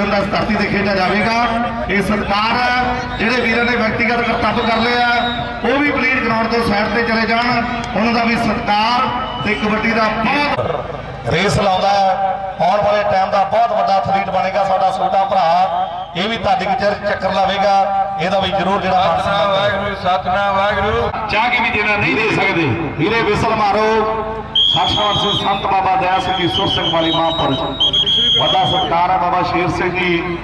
ਦਿਨ ਦਾ ਧਰਤੀ ਤੇ ਖੇਡਿਆ ਜਾਵੇਗਾ। ਇਹ ਸਤਿਕਾਰ ਹੈ ਜਿਹੜੇ ਵੀਰਾਂ ਨੇ ਵਿਅਕਤੀਗਤ ਕਰਤੱਵ ਕਰ ਲਿਆ ਉਹ ਵੀ ਪਲੀਜ਼ ਗਰਾਊਂਡ ਤੋਂ ਸਾਈਡ ਤੇ ਚਲੇ ਜਾਣ। ਉਹਨਾਂ ਦਾ ਵੀ ਸਤਿਕਾਰ ਤੇ ਕਬੱਡੀ ਦਾ ਬਹੁਤ ਰੇਸ ਲਾਉਂਦਾ ਹੈ। ਆਉਣ ਵਾਲੇ ਟਾਈਮ ਦਾ ਬਹੁਤ ਵੱਡਾ ਐਥਲੀਟ ਬਣੇਗਾ ਸਾਡਾ ਛੋਟਾ ਭਰਾ। ਇਹ ਵੀ ਤੁਹਾਡੇ ਵਿਚਾਰ ਚੱਕਰ ਲਾਵੇਗਾ। ਇਹਦਾ ਵੀ ਜ਼ਰੂਰ ਜਿਹੜਾ ਕਰੋ। ਵਾਹਿਗੁਰੂ ਸਤਨਾਮ ਵਾਹਿਗੁਰੂ। ਚਾਹ ਕੇ ਵੀ ਦੇਣਾ? ਨਹੀਂ ਦੇ ਸਕਦੇ। ਵੀਰੇ ਵਿਸਲ ਮਾਰੋ। ਸਿੰਘ ਸੰਤ ਬਾਬਾ ਦਇਆ ਸਿੰਘ ਜੀ ਸੁਰ ਸਿੰਘ ਵਾਲੀ ਮਹਾਂਪੁਰਸ਼ ਵੱਡਾ ਸਤਿਕਾਰ ਹੈ ਬਾਬਾ ਸ਼ੇਰ ਸਿੰਘ ਜੀ,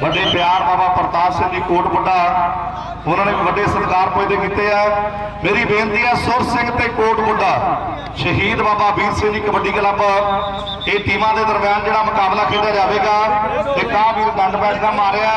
ਵੱਡੇ ਪਿਆਰ ਬਾਬਾ ਪ੍ਰਤਾਪ ਸਿੰਘ ਜੀ ਕੋਟ ਉਹਨਾਂ ਨੇ ਵੱਡੇ ਸਤਿਕਾਰ ਪੁੱਜਦੇ ਕੀਤੇ ਆ। ਮੇਰੀ ਬੇਨਤੀ ਹੈ ਸੁਰ ਸਿੰਘ ਤੇ ਕੋਟ ਸ਼ਹੀਦ ਬਾਬਾ ਵੀਰ ਸਿੰਘ ਜੀ ਕਬੱਡੀ ਕਲੱਬ। ਇਹ ਟੀਮਾਂ ਦੇ ਦਰਮਿਆਨ ਜਿਹੜਾ ਮੁਕਾਬਲਾ ਖੇਡਿਆ ਜਾਵੇਗਾ, ਤੇ ਕਾ ਵੀਰ ਦੰਡ ਬੈਠਦਾ ਮਾਰਿਆ।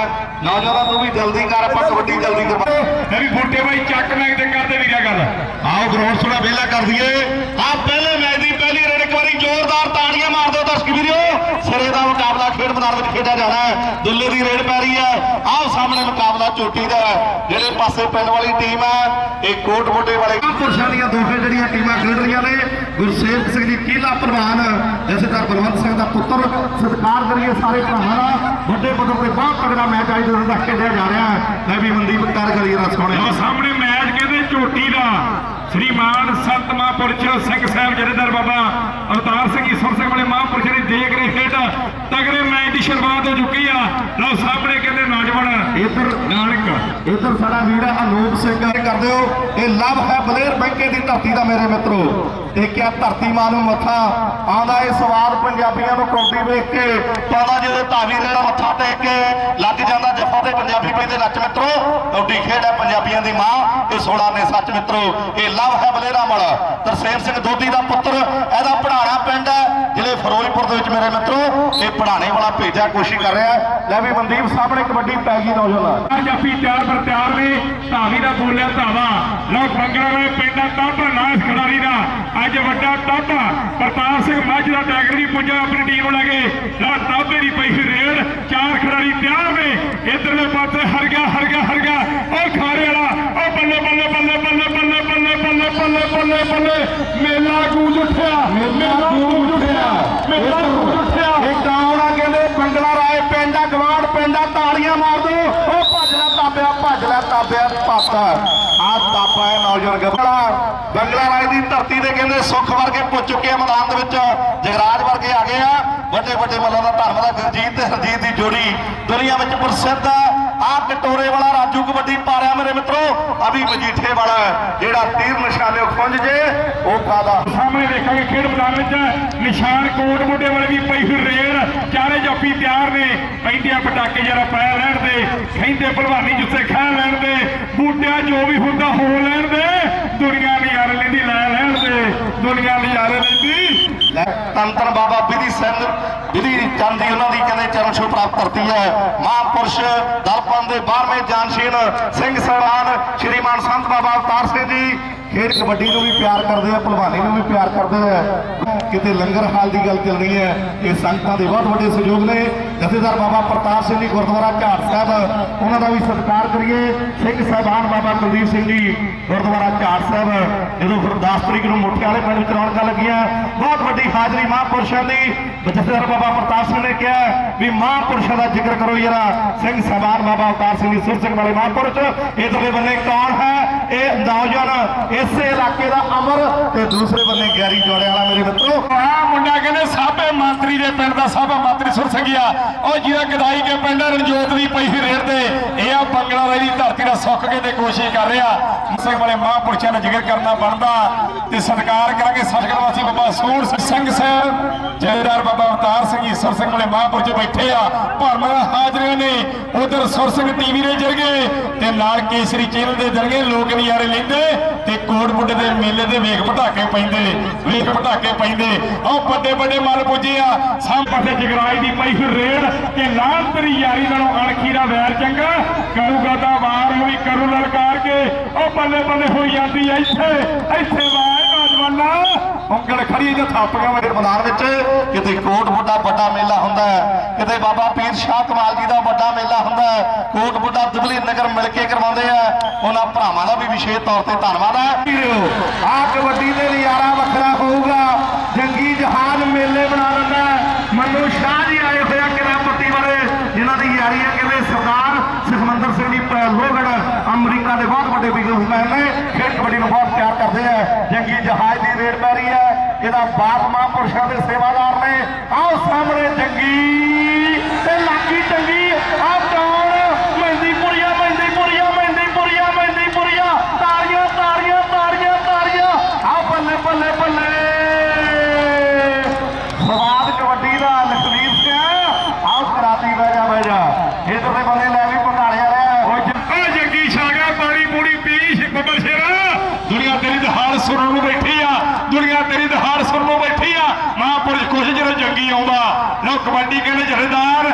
ਨੌਜਵਾਨਾਂ ਤੂੰ ਵੀ ਜਲਦੀ ਕਰ, ਆਪਾਂ ਕਬੱਡੀ ਜਲਦੀ ਕਰਵਾ ਇਹ ਵੀ ਬੂਟੇ ਬਾਈ ਚੱਕ ਮੈਂ ਤੇ ਕਰਦੇ ਵੀਰਾ ਗੱਲ। ਆਓ ਗਰਾਊਂਡ ਥੋੜਾ ਵਿਹਲਾ ਕਰ ਦਈਏ। ਆ ਪਹਿਲੇ ਮੈਚ ਦੀ ਪਹਿਲੀ ਰੇਡ ਇੱਕ ਵਾਰੀ ਜ਼ੋਰਦਾਰ ਤਾੜੀਆਂ ਮਾਰ ਦਿਓ ਦਰਸ਼ਕ ਵੀਰੋ। ਸਿਰੇ ਦਾ ਮੁਕਾਬਲਾ ਖੇਡ ਮੈਦਾਨ ਵਿੱਚ ਖੇਡਿਆ ਜਾਣਾ ਹੈ। ਦੁੱਲੇ ਦੀ ਰੇਡ ਪੈ ਰਹੀ ਹੈ। ਆਓ ਸਾਹਮਣੇ ਮੁਕਾਬਲਾ ਚੋਟੀ ਦਾ ਹੈ। ਜਿਹੜੇ ਪਾਸੇ ਪਿੰਡ ਵਾਲੀ ਟੀਮ ਹੈ ਇਹ ਕੋਟ ਮੋਟੇ ਵਾਲੇ ਪੁਰਸ਼ਾਂ ਦੀਆਂ ਦੋਹੇ ਜਿਹੜੀਆਂ ਟੀਮਾਂ ਖੇਡ ਰਹੀਆਂ ਨੇ ਗੁਰਸੇਵਕ ਸਿੰਘ ਜੀ ਕੀਲਾ ਪ੍ਰਵਾਨ ਜਥੇਦਾਰ ਬਲਵੰਤ ਸਿੰਘ ਦਾ ਪੁੱਤਰ ਸਤਿਕਾਰ ਕਰੀਏ ਸਾਰੇ ਭਰਾਵਾਂ ਦਾ। ਵੱਡੇ ਪੱਧਰ ਤੇ ਬਹੁਤ ਤਗੜਾ ਮੈਚ ਅੱਜ ਦਿਨ ਦਾ ਖੇਡਿਆ ਜਾ ਰਿਹਾ ਹੈ। ਮੈਂ ਵੀ ਮਨਦੀਪ ਕਰ ਕਰੀਏ ਨਾ ਸੋਹਣੇ ਸਾਹਮਣੇ ਮੈਚ ਝੋਟੀ ਦਾ ਸ੍ਰੀਮਾਨ ਸੰਤ ਮਹਾਂਪੁਰਸ਼ ਸਿੰਘ ਸਾਹਿਬ ਜਥੇਦਾਰ ਬਾਬਾ ਅਵਤਾਰ ਸਿੰਘ ਈਸਵਰ ਸਿੰਘ ਵਾਲੇ ਮਹਾਂਪੁਰਸ਼ ਦੇਖ ਰਹੇ ਖੇਡ ਤਗੜੇ ਮੈਚ ਦੀ ਸ਼ੁਰੂਆਤ ਹੋ ਚੁੱਕੀ ਆ। ਲਓ ਸਾਹਮਣੇ ਕਹਿੰਦੇ ਨੌਜਵਾਨ, ਇੱਧਰ ਨਾਨਕ। ਇੱਧਰ ਸਾਡਾ ਵੀਰ ਅਨੂਪ ਸਿੰਘ। ਕਰ ਦਿਓ ਇਹ ਲਵ ਹੈ ਬਲੇਰ ਬੈਂਕੇ ਦੀ ਧਰਤੀ ਦਾ ਮੇਰੇ ਮਿੱਤਰੋ। ਇਹ ਕਿਆ ਧਰਤੀ ਮਾਂ ਨੂੰ ਮੱਥਾ ਆਉਂਦਾ ਇਹ ਸਵਾਦ ਪੰਜਾਬੀਆਂ ਨੂੰ ਕੌਡੀ ਵੇਖ ਕੇ ਪਾਉਂਦਾ ਜਿਹਦੇ ਧਾਵੀ ਰੇੜਾ ਮੱਥਾ ਟੇਕ ਕੇ ਲੱਗ ਜਾਂਦਾ ਜੱਫਾ ਤੇ ਪੰਜਾਬੀ ਪੈਂਦੇ ਨੱਚ ਮਿੱਤਰੋ। ਕੌਡੀ ਖੇਡ ਹੈ ਪੰਜਾਬੀਆਂ ਦੀ ਮਾਂ ਇਹ ਸੋੜਾ ਨੇ ਸੱਚ ਮਿੱਤਰੋ। ਇਹ ਲਵ ਹੈ ਬਲੇਰਾ ਮਲ ਤਰਸੇਮ ਸਿੰਘ ਦੋਦੀ ਦਾ ਪੁੱਤਰ, ਇਹਦਾ ਪੜਾਣਾ ਪਿੰਡ ਹੈ, ਜ਼ਿਲ੍ਹੇ ਫਿਰੋਜ਼ਪੁਰ ਦੇ ਵਿੱਚ ਮੇਰੇ ਮਿੱਤਰੋ, ਇਹ ਪੜਾਣੇ ਵਾਲਾ ਭੇਜਿਆ ਕੋਸ਼ਿਸ਼ ਕਰ ਰਿਹਾ। ਲੈ ਵੀ ਮਨਦੀਪ, ਸਾਹਮਣੇ ਕਬੱਡੀ ਪੈ ਗਈ ਨੌਜਵਾਨ। ਪੰਜਾਬੀ ਤਿਆਰ ਪਰ ਤਿਆਰ ਨੇ, ਧਾਵੀ ਦਾ ਬੋਲਿਆ ਧਾਵਾ। ਲਓ, ਬੰਗਲਾ ਵਾਲੇ ਟੱਪ ਨਾਸ ਖਿਡਾਰੀ ਦਾ। ਅੱਜ ਵੱਡਾ ਟੱਪ ਪ੍ਰਤਾਪ ਸਿੰਘ ਮੱਝ ਦਾ ਟੈਗਰ ਵੀ ਪੁੱਜਾ ਆਪਣੀ ਟੀਮ ਲੈ ਕੇ। ਲਓ ਟਾਪੇ ਦੀ ਪਈ ਰੇਡ। ਚਾਰ ਖਿਡਾਰੀ ਤਿਆਰ ਨੇ। ਇਧਰਲੇ ਪਾਸੇ ਹਰ ਗਿਆ ਹਰ ਗਿਆ ਹਰ ਗਿਆ। ਉਹ ਖਾਰੇ ਵਾਲਾ ਉਹ ਬੱਲੇ ਬੱਲੇ ਬੱਲੇ ਬੱਲੇ ਬੱਲੇ ਬੱਲੇ ਬੱਲੇ ਬੱਲੇ ਬੱਲੇ ਬੱਲੇ। ਮੇਲਾ ਗੂੰਜ ਉੱਠਿਆ। ਮੇਲਾ ਗੂੰਜ ਉੱਠਿਆ। ਮੇਲਾ ਗੂੰਜ ਉੱਠਿਆ। ਇਹ ਕੌਣਾ ਕਹਿੰਦੇ ਬੰਗਲਾ ਰਾਏ ਪਿੰਡਾ ਗਵਾੜ ਪਿੰਡਾ ਤਾੜੀਆਂ ਮਾਰ ਦੋ। ਲੈ ਤਾਬਿਆ ਭੱਜ ਲੈ ਆ ਤਾਪਾ ਹੈ ਨੌਜਵਾਨ ਗੱਭੜਾ ਬੰਗਲਾ ਰਾਏ ਦੀ ਧਰਤੀ ਤੇ ਕਹਿੰਦੇ ਸੁੱਖ ਵਰਗੇ ਪੁੱਜ ਚੁੱਕੇ ਆ ਮੈਦਾਨ ਦੇ ਵਿੱਚ। ਜਗਰਾਜ ਵਰਗੇ ਆ ਗਏ ਆ। ਵੱਡੇ ਵੱਡੇ ਮੱਲਾਂ ਦਾ ਧਰਮ ਦਾ ਗੁਰਜੀਤ ਤੇ ਹਰਜੀਤ ਦੀ ਜੋੜੀ ਦੁਨੀਆ ਵਿੱਚ ਪ੍ਰਸਿੱਧ ਆ। ਆ ਕਟੋਰੇ ਵਾਲਾ ਰਾਜੂ ਕਬੱਡੀ ਪਾ ਰਿਹਾ ਮੇਰੇ ਮਿੱਤਰੋ। ਅਭੀ ਮਜੀਠੇ ਵਾਲਾ ਜਿਹੜਾ ਤੀਰ ਨਿਸ਼ਾਨੇ ਖੁੰਝ ਜੇ, ਉਹ ਕਾਦਾ ਸਾਹਮਣੇ ਦੇਖਾਂਗੇ ਖੇਡ ਮੈਦਾਨ ਵਿੱਚ। ਨਿਸ਼ਾਨ ਕੋਟ ਮੋਢੇ ਵਾਲੇ ਵੀ ਪਈ ਹੋਈ ਰੇਡ ਚਾਰੇ ਜਾਫੀ ਤਿਆਰ ਨੇ। ਪੈਂਦਿਆਂ ਪਟਾਕੇ ਜਰਾ ਪੈ ਲੈਣ ਦੇ। ਕਹਿੰਦੇ ਭਲਵਾਨੀ ਜੁੱਸੇ ਖਾ ਲੈਣ ਦੇ। ਬੂਟਿਆਂ ਜੋ ਵੀ ਹੁੰਦਾ ਹੋ ਲੈਣ ਦੇ। ਦੁਨੀਆ ਨਜ਼ਾਰੇ ਲੈਂਦੀ ਲੈ ਲੈਣ ਦੇ। ਦੁਨੀਆ ਨਜ਼ਾਰੇ ਲੈਂਦੀ ਲੈ। ਧੰਨ ਧੰਨ ਬਾਬਾ ਬਿਧੀ ਸਿੰਘ, ਬਿਧੀ ਚੰਦ ਜੀ, ਉਹਨਾਂ ਦੀ ਕਹਿੰਦੇ ਚਰਨ ਛੋਹ ਪ੍ਰਾਪਤ ਕਰਤੀ ਹੈ। ਮਹਾਂਪੁਰਸ਼ ਦਲਪਨ ਦੇ 12ਵੇਂ ਜਾਨਸ਼ੀਨ ਸਿੰਘ ਸਹਿਬਾਨ ਸ਼੍ਰੀਮਾਨ ਸੰਤ ਬਾਬਾ ਅਵਤਾਰ ਸਿੰਘ ਜੀ। ਖੇਡ ਕਬੱਡੀ ਨੂੰ ਵੀ ਪਿਆਰ ਕਰਦੇ ਆ, ਭਲਵਾਨੀ ਨੂੰ ਵੀ ਪਿਆਰ ਕਰਦੇ ਆ। ਕਿਤੇ ਲੰਗਰ ਹਾਲ ਦੀ ਗੱਲ ਚੱਲਣੀ ਹੈ, ਇਹ ਸੰਗਤਾਂ ਦੇ ਬਹੁਤ ਵੱਡੇ ਸਹਿਯੋਗ ਨੇ। ਜਥੇਦਾਰ ਬਾਬਾ ਪ੍ਰਤਾਪ ਸਿੰਘ ਜੀ ਗੁਰਦੁਆਰਾ ਝਾੜ ਸਾਹਿਬ, ਉਹਨਾਂ ਦਾ ਵੀ ਸਤਿਕਾਰ ਕਰੀਏ। ਸਿੰਘ ਸਾਹਿਬਾਨ ਬਾਬਾ ਕੁਲਦੀਪ ਸਿੰਘ ਜੀ ਗੁਰਦੁਆਰਾ ਝਾੜ ਸਾਹਿਬ, ਜਦੋਂ ਫਿਰ 10 ਤਰੀਕ ਨੂੰ ਮੁੱਠੇ ਵਾਲੇ ਪਿੰਡ ਵਿੱਚ ਰੌਣਕਾਂ ਲੱਗੀਆਂ, ਬਹੁਤ ਵੱਡੀ ਹਾਜ਼ਰੀ ਮਹਾਂਪੁਰਸ਼ਾਂ ਦੀ। ਜਥੇਦਾਰ ਬਾਬਾ ਪ੍ਰਤਾਪ ਸਿੰਘ ਨੇ ਕਿਹਾ ਵੀ ਮਹਾਂਪੁਰਸ਼ਾਂ ਦਾ ਜ਼ਿਕਰ ਕਰੋ ਜਰਾ। ਸਿੰਘ ਸਾਹਿਬਾਨ ਬਾਬਾ ਅਵਤਾਰ ਸਿੰਘ ਜੀ ਸੁਰ ਵਾਲੇ ਮਹਾਂਪੁਰਸ਼। ਇਧਰਲੇ ਬੰਨੇ ਕੌਣ ਹੈ? ਇਹ ਨੌਜਵਾਨ ਇਸੇ ਇਲਾਕੇ ਦਾ ਅਮਰ ਤੇ ਦੂਸਰੇ ਬੰਨੇ ਗੈਰੀ ਜੋੜੇ ਵਾਲਾ ਮੇਰੇ ਮਿੱਤਰੋ। ਆ ਮੁੰਡਾ ਕਹਿੰਦੇ ਸਾਬੇ ਮੰਤਰੀ ਦੇ ਪਿੰਡ ਦਾ ਸਾਬਾ ਮੰਤਰੀ ਸੁਰ ਉਹ ਜਿਹਦਾ ਗਦਾਈ ਕੇ ਪਿੰਡ ਰਣਜੋਤ ਦੀ ਪਈ ਸੀ ਰੇੜ ਤੇ। ਇਹ ਆ ਬੰਗਲਾ ਦੀ ਧਰਤੀ ਦਾ ਸੁੱਖ ਕੇ ਤੇ ਕੋਸ਼ਿਸ਼ ਕਰ ਰਿਹਾ। ਸਿੰਘ ਵਾਲੇ ਮਹਾਂਪੁਰਸ਼ਾਂ ਦਾ ਜ਼ਿਕਰ ਕਰਨਾ ਬਣਦਾ। ਤੇ ਸਤਿਕਾਰ ਕਰਾਂਗੇ ਸਤਿਗੁਰ ਵਾਸੀ ਬਾਬਾ ਸੂਰ ਸਿੰਘ ਸਾਹਿਬ। ਜੈਦਾਰ ਬਾਬਾ ਅਵਤਾਰ ਸਿੰਘ ਈਸਰ ਸਿੰਘ ਵਾਲੇ ਮਹਾਂਪੁਰਸ਼ ਬੈਠੇ ਆ। ਭਰਮਾਂ ਹਾਜ਼ਰੀਆਂ ਨੇ ਉਧਰ ਸੁਰ ਸਿੰਘ ਟੀਵੀ ਦੇ ਜਰਗੇ ਤੇ ਨਾਲ ਕੇਸਰੀ ਚੈਨਲ ਦੇ ਜਰਗੇ ਲੋਕ ਨਜ਼ਾਰੇ ਲੈਂਦੇ ਤੇ ਕੋਟ ਦੇ ਮੇਲੇ ਦੇ ਵੇਖ ਪਟਾਕੇ ਪੈਂਦੇ, ਵੇਖ ਪਟਾਕੇ ਪੈਂਦੇ। ਉਹ ਵੱਡੇ ਵੱਡੇ ਮੱਲ ਪੁੱਜੇ ਆ। ਸਾਹ ਪਾਸੇ ਜਗਰਾਈ ਦੀ ਪਈ ਹੋਈ ਰੇਡ ਕਿ ਲਾਲ ਤੇਰੀ ਯਾਰੀ ਨਾਲੋਂ ਅਣਖੀ ਦਾ ਵੈਰ ਚੰਗਾ। ਕਰੂਗਾ ਤਾਂ ਵਾਰ ਉਹ ਵੀ ਕਰੂ ਲਲਕਾਰ ਕੇ। ਉਹ ਬੱਲੇ ਬੱਲੇ ਹੋਈ ਜਾਂਦੀ ਐ ਇੱਥੇ। ਇੱਥੇ ਵਾਰ, ਨੌਜਵਾਨਾ। ਉਂਗਲ ਖੜੀ ਜਾਂ ਥੱਪ ਮੇਰੇ ਮੈਦਾਨ ਵਿੱਚ। ਕਿਤੇ ਕੋਟ ਬੁੱਢਾ ਵੱਡਾ ਮੇਲਾ ਹੁੰਦਾ ਹੈ। ਕਿਤੇ ਬਾਬਾ ਪੀਰ ਸ਼ਾਹ ਕਮਾਲ ਜੀ ਦਾ ਵੱਡਾ ਮੇਲਾ ਹੁੰਦਾ ਹੈ। ਕੋਟ ਬੁੱਢਾ ਦੁਬਲੀ ਨਗਰ ਮਿਲ ਕੇ ਕਰਵਾਉਂਦੇ ਆ। ਉਹਨਾਂ ਭਰਾਵਾਂ ਦਾ ਵੀ ਵਿਸ਼ੇਸ਼ ਤੌਰ ਤੇ ਧੰਨਵਾਦ ਹੈ। ਆ ਕਬੱਡੀ ਦੇ ਨਜ਼ਾਰਾ ਵੱਖਰਾ ਹੋਊਗਾ। ਜੰਗੀ ਜਹਾਜ਼ ਮੇਲੇ ਬਣਾ ਦਿੰਦਾ ਹੈ। ਮੰਨੂ ਸ਼ਾਹ ਜੀ ਆਏ ਹੋਇਆ ਕਿਰਾ ਪੱਟੀ ਵਾਲੇ, ਜਿਨ੍ਹਾਂ ਜਸਵਿੰਦਰ ਸਿੰਘ ਜੀ ਪ- ਲੋਹਗੜ ਅਮਰੀਕਾ ਦੇ ਬਹੁਤ ਵੱਡੇ ਬਿਜ਼ਨਸਮੈਨ ਨੇ। ਖੇਡ ਕਬੱਡੀ ਨੂੰ ਬਹੁਤ ਪਿਆਰ ਕਰਦੇ ਆ। ਜੰਗੀ ਜਹਾਜ਼ ਦੀ ਰੇਡ ਪੈ ਰਹੀ ਹੈ। ਇਹਦਾ ਬਾਪ ਮਹਾਂਪੁਰਸ਼ਾਂ ਦੇ ਸੇਵਾਦਾਰ ਨੇ ਆਓ ਸਾਹਮਣੇ ਜੰਗੀ ਤੇ ਲਾਗੀ ਚੰਗੀ ਆ ਕੌਣ? ਮਹਿੰਦੀਪੁਰੀਆ ਮਹਿੰਦੀਪੁਰੀਆ ਮਹਿੰਦੀਪੁਰੀਆ ਮਹਿੰਦੀਪੁਰੀਆ ਤਾੜੀਆਂ ਤਾੜੀਆਂ ਤਾੜੀਆਂ ਤਾੜੀਆਂ ਆ ਬੱਲੇ ਬੱਲੇ ਬੱਲੇ ਸਵਾਦ ਕਬੱਡੀ ਦਾ ਲਖਵੀਰ ਸਿੰਘ ਆਓ ਕਰਾਤੀ ਬਹਿ ਜਾ ਬਹਿ ਜਾ ਇਧਰ ਦੇ ਬੰਦੇ ਲੈ ਵੀ ਭੰਗਾਲੇ ਵਾਲੇ ਓ ਜ- ਓ ਜੱਗੀ ਛਾਗਾ ਪਾਣੀ ਪੂਣੀ ਪੀ ਬੱਬਰ ਸ਼ੇਰਾ ਦੁਨੀਆ ਤੇਰੀ ਦਹਾੜ ਸੁਣਨ ਨੂੰ ਬੈਠੀ ਆ ਦੁਨੀਆ ਤੇਰੀ ਦਹਾੜ ਸੁਣਨ ਨੂੰ ਬੈਠੀ ਆ ਮਹਾਂਪੁਰਸ਼ ਕੁਛ ਜਦੋਂ ਜੰਗੀ ਆਉਂਦਾ ਲੋ ਕਬੱਡੀ ਕਹਿੰਦੇ ਜਥੇਦਾਰ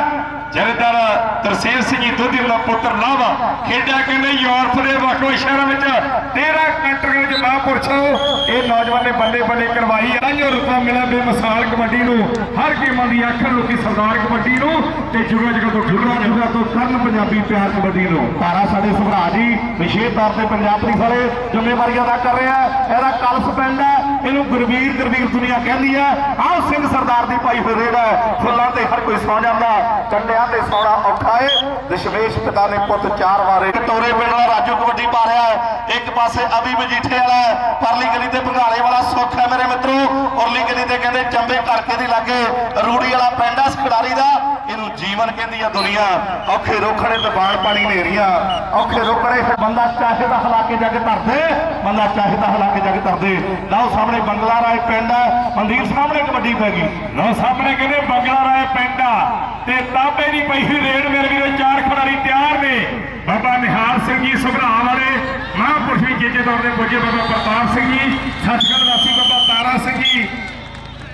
ਜਥੇਦਾਰ ਤਰਸੇਮ ਸਿੰਘ ਜੀ ਦੁੱਧੀ ਦਾ ਪੁੱਤਰ ਲਵ ਖੇਡਿਆ ਕਹਿੰਦੇ ਯੂਰਪ ਦੇ ਵੱਖ ਵੱਖ ਸ਼ਹਿਰਾਂ ਵਿੱਚ। 13 ਕੰਟਰੀਆਂ ਵਿੱਚ ਮਹਾਂਪੁਰਸ਼ ਇਹ ਨੌਜਵਾਨ ਨੇ ਬੱਲੇ ਬੱਲੇ ਕਰਵਾਈ ਆ। ਜੋ ਰੁਤਬਾ ਮਿਲਿਆ ਬੇਮਿਸਾਲ ਕਬੱਡੀ ਨੂੰ। ਹਰ ਗੇਮਾਂ ਦੀ ਆਖਰ ਲੋਕੀ ਸਰਦਾਰ ਕਬੱਡੀ ਨੂੰ ਤੇ ਜੁਗਾ ਜੁਗਾ ਤੋਂ ਜੁਗਾ ਜੁਗਾ ਤੋਂ ਕਰਨ ਪੰਜਾਬੀ ਪਿਆਰ ਕਬੱਡੀ ਨੂੰ। ਤਾਰਾ ਸਾਡੇ ਸੁਭਰਾ ਜੀ, ਵਿਸ਼ੇਸ਼ ਤੌਰ ਤੇ ਪੰਜਾਬ ਪੁਲਿਸ ਵਾਲੇ ਜ਼ਿੰਮੇਵਾਰੀ ਅਦਾ ਕਰ ਰਿਹਾ ਇਹਦਾ ਕਲਸ ਪਿੰਡ ਹੈ ਇਹਨੂੰ ਗੁਰਵੀਰ ਗੁਰਵੀਰ ਦੁਨੀਆ ਕਹਿੰਦੀ ਹੈ ਆਹ ਸਿੰਘ ਸਰਦਾਰ ਦੀ ਪਾਈ ਹੋਈ ਰੇਡ ਫੁੱਲਾਂ ਤੇ ਹਰ ਕੋਈ ਸੌ ਜਾਂਦਾ ਕੰਡਿਆਂ ਤੇ ਸੌਣਾ ਔਖਾ ਏ। ਦਸ਼ਮੇਸ਼ ਪਿਤਾ ਨੇ ਪੁੱਤ ਚਾਰ ਵਾਰੇ ਟੋਰੇ ਪਿੰਡ ਦਾ ਰਾਜੂ ਕਬੱਡੀ ਪਾ ਰਿਹਾ ਹੈ ਇੱਕ ਪਾਸੇ ਅਭੀ ਮਜੀਠੇ ਵਾਲਾ ਹੈ, ਪਰਲੀ ਗਲੀ ਤੇ ਭੰਗਾਲੇ ਵਾਲਾ ਸੁੱਖ ਹੈ ਮੇਰੇ ਮਿੱਤਰੋ। ਉਰਲੀ ਗਲੀ ਤੇ ਕਹਿੰਦੇ ਚੰਬੇ ਕਰਕੇ ਦੀ ਲਾਗੇ? ਰੂੜੀ ਵਾਲਾ ਪਿੰਡ ਆ ਇਸ ਖਿਡਾਰੀ ਦਾ। ਇਹਨੂੰ ਜੀਵਨ ਕਹਿੰਦੀ ਆ ਦੁਨੀਆ। ਔਖੇ ਰੋਖੜੇ ਤੇ ਬਾਣ ਪਾਣੀ ਨੇਰੀਆਂ ਔਖੇ ਰੋਕੜੇ ਫਿਰ ਬੰਦਾ ਚਾਹੇ ਤਾਂ ਹਲਾ ਕੇ ਜਾ ਧਰਦੇ ਬੰਦਾ ਚਾਹੇ ਤਾਂ ਹਲਾ ਕੇ ਜਾ ਧਰਦੇ ਲਓ ਸਾਹਮਣੇ ਬੰਗਲਾ ਰਾਏ ਪਿੰਡ ਹੈ ਮਨਦੀਪ ਸਾਹਮਣੇ ਕਬੱਡੀ ਪੈ ਗਈ। ਲੋ ਸਾਹਮਣੇ ਕਹਿੰਦੇ ਬੰਗਲਾ ਰਾਏ ਪਿੰਡ ਆ। ਤੇ ਤਾਬੇ ਦੀ ਪਈ ਹੋਈ ਰੇਡ ਮੇਰੇ ਵੀਰੋ, ਚਾਰ ਖਿਡਾਰੀ ਤਿਆਰ ਨੇ। ਬਾਬਾ ਨਿਹਾਲ ਸਿੰਘ ਜੀ, ਸੁਭਰਾ ਵਾਲੇ, ਮਹਾਂਪੁਰਸ਼ ਵੀ ਜੇਜੇ ਦੌਰ ਦੇ ਪੁੱਜੇ ਬਾਬਾ ਪ੍ਰਤਾਪ ਸਿੰਘ ਜੀ ਸੱਚਖੰਡ ਵਾਸੀ ਬਾਬਾ ਤਾਰਾ ਸਿੰਘ ਜੀ